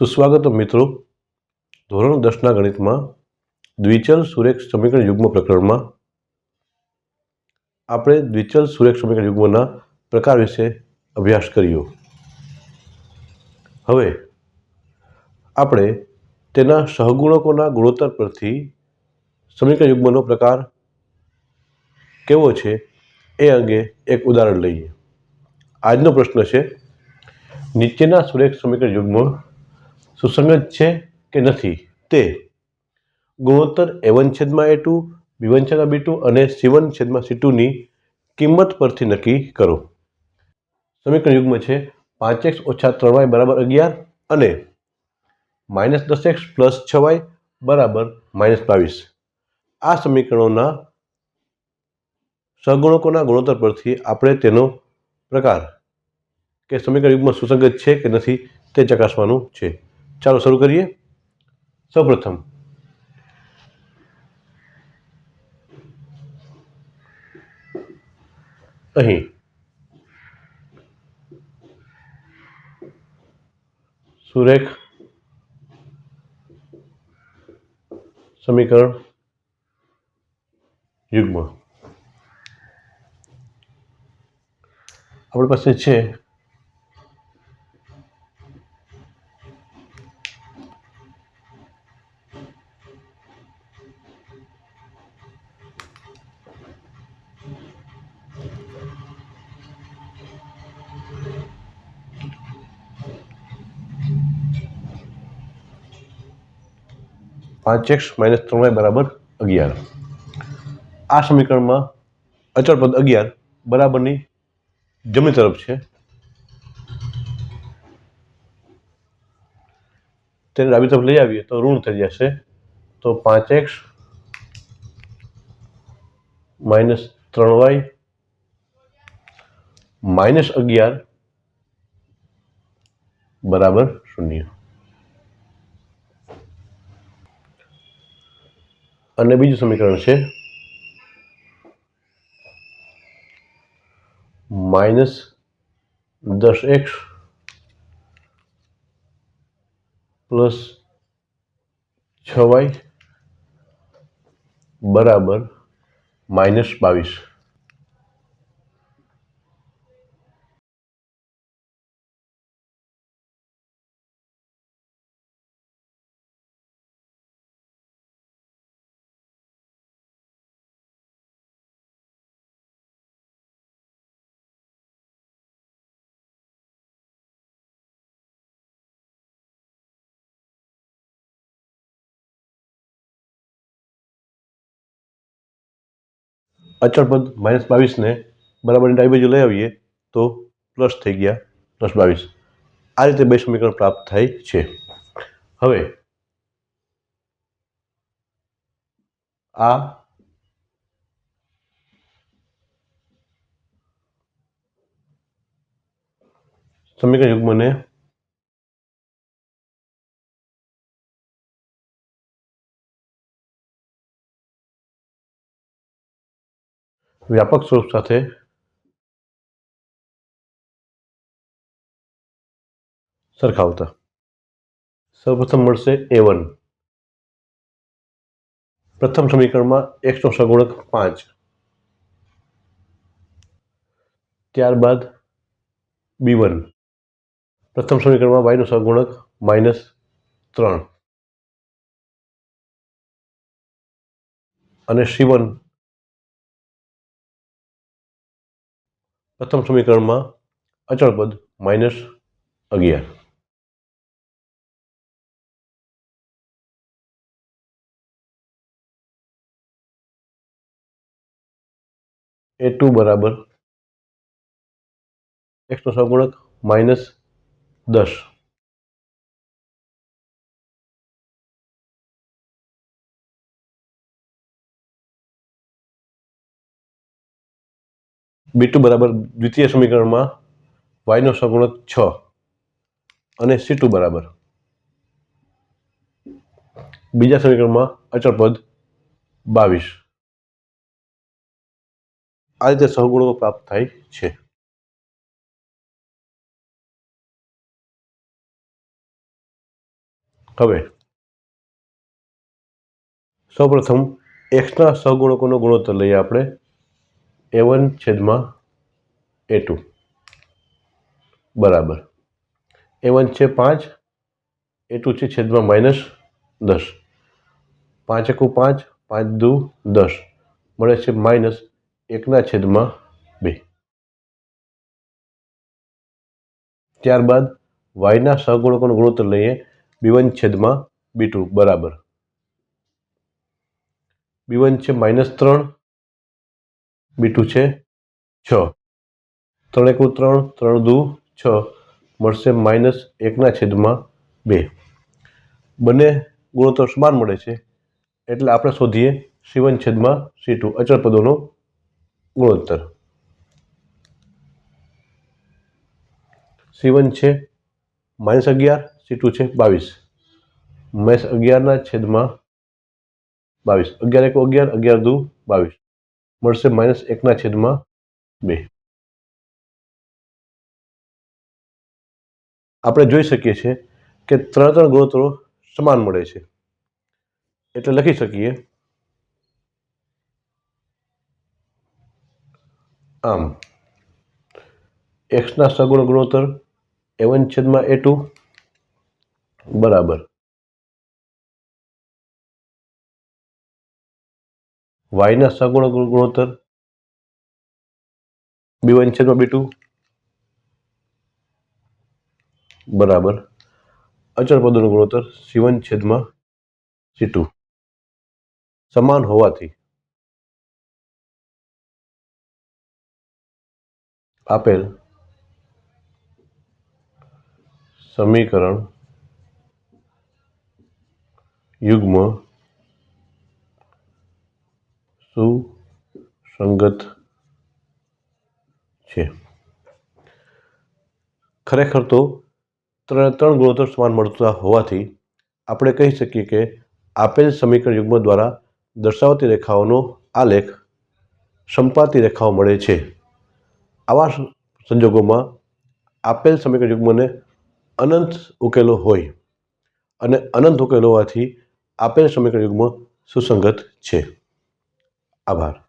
સુસ્વાગત મિત્રો, ધોરણ દસના ગણિતમાં દ્વિચલ સુરેખ સમીકરણ યુગ્મ પ્રકરણમાં આપણે દ્વિચલ સુરેખ સમીકરણ યુગ્મના પ્રકાર વિશે અભ્યાસ કર્યો. હવે આપણે તેના સહગુણકોના ગુણોત્તર પરથી સમીકરણ યુગ્મનો પ્રકાર કેવો છે એ અંગે એક ઉદાહરણ લઈએ. આજનો પ્રશ્ન છે, નીચેના સુરેખ સમીકરણ યુગ્મ સુસંગત છે કે નથી? તે. ગુણોત્તર એ વન છેદમાં એ ટુ, બી વન છેદમાં બી ટુ અને સી વન છેદમાં સી ટુની કિંમત પરથી નક્કી કરો. સમીકરણ યુગમાં છે. પાંચ એક્સ ઓછા ત્રણ વાય બરાબર અગિયાર અને માઇનસ દસ એક્સ પ્લસ છ વાય બરાબર માઇનસ બાવીસ. આ સમીકરણોના સહગુણકોના ગુણોત્તર પરથી આપણે તેનો પ્રકાર કે સમીકરણ યુગમાં સુસંગત છે કે નથી તે ચકાસવાનું છે. ચાલો શરૂ કરીએ સૌપ્રથમ અહીં સુરેખ સમીકરણ યુગ્મ આપણી પાસે છે પાંચ એક્સ માઇનસ ત્રણ વાય બરાબર અગિયાર. આ સમીકરણમાં અચળ પદ અગિયાર બરાબરની જમણી તરફ છે. તેને ડાબી તરફ લઈ આવીએ તો ઋણ થઈ જશે. તો પાંચ એક્સ માઇનસ ત્રણ વાય માઇનસ અગિયાર બરાબર શૂન્ય. અને બીજું સમીકરણ છે માઇનસ દસ એક્સ પ્લસ છ વાય બરાબર માઇનસ બાવીસ. અચળ માઇનસ બાવીસને બરાબરની ડાબી બાજુ લઈ આવીએ તો પ્લસ થઈ ગયા પ્લસ બાવીસ. આ રીતે બે સમીકરણ પ્રાપ્ત થાય છે. હવે આ સમીકરણ યુગ્મને વ્યાપક સ્વરૂપ સાથે સરખાવતા. સૌપ્રથમ મળશે એ વન પ્રથમ સમીકરણમાં એક્સનો સગુણક પાંચ. ત્યારબાદ બી વન પ્રથમ સમીકરણમાં વાયનો સગુણક માઇનસ ત્રણ. અને સી વન પ્રથમ સમીકરણમાં અચળ પદ માઇનસ અગિયાર. એ ટુ બરાબર. એક્સનો સગુણક માઇનસ દસ. બી બરાબર દ્વિતીય સમીકરણમાં વાયનો સગુણક છ અને સી ટુ બરાબર. બીજા સમીકરણમાં અચળ પદ બાવીસ. આ રીતે સહગુણકો પ્રાપ્ત થાય છે. હવે સૌપ્રથમ એક્સના સહગુણકોનો ગુણોત્તર લઈએ આપણે. એ વન છેદમાં એ ટુ. બરાબર. એ વન છે પાંચ, એ ટુ છે છેદમાં માઇનસ દસ. પાંચ એકુ પાંચ પાંચ દુ દસ. મળે છે માઇનસ એકના છેદમાં બે. ત્યારબાદ વાયના સહગુણકોનો ગુણોત્તર લઈએ. બી વન છેદમાં બી ટુ. બરાબર. બી વન છે માઇનસ ત્રણ બી છે છ. ત્રણ એકું ત્રણ ત્રણ દુ, છ. મળશે માઇનસ એકના છેદમાં બે. બંને ગુણોત્તર સમાન મળે છે. એટલે આપણે શોધીએ સી વન છેદમાં સી ટુ, અચળ પદોનો ગુણોત્તર. સી વન છે માઇનસ અગિયાર, સી ટુ છે બાવીસ. માઇનસ અગિયારના છેદમાં બાવીસ. અગિયાર એક અગિયાર અગિયાર દુ, બાવીસ. મળશે માઇનસ એકના છેદમાં બે. આપણે જોઈ શકીએ છીએ કે ત્રણ ત્રણ ગુણોત્તરો સમાન મળે છે. એટલે લખી શકીએ. આમ એક્સના સગુણ ગુણોત્તર એ વન છેદમાં એ ટુ બરાબર. વાયના સગુણ ગુણોત્તર. બી વન છેદમાં બી ટુ. બરાબર. અચળ પદોનો ગુણોત્તર સી વન છેદમાં સી ટુ. સમાન હોવાથી આપેલ સમીકરણ યુગ્મ સુસંગત છે. ખરેખર તો ત્રણ ત્રણ ગુણોત્તર સમાન મળતા હોવાથી આપણે કહી શકીએ કે આપેલ સમીકરણ યુગ્મ દ્વારા દર્શાવતી રેખાઓનો આલેખ સંપાતી રેખાઓ મળે છે. આવા સંજોગોમાં આપેલ સમીકરણ યુગ્મને અનંત ઉકેલો હોય અને અનંત ઉકેલો હોવાથી આપેલ સમીકરણ યુગ્મ સુસંગત છે. આભાર.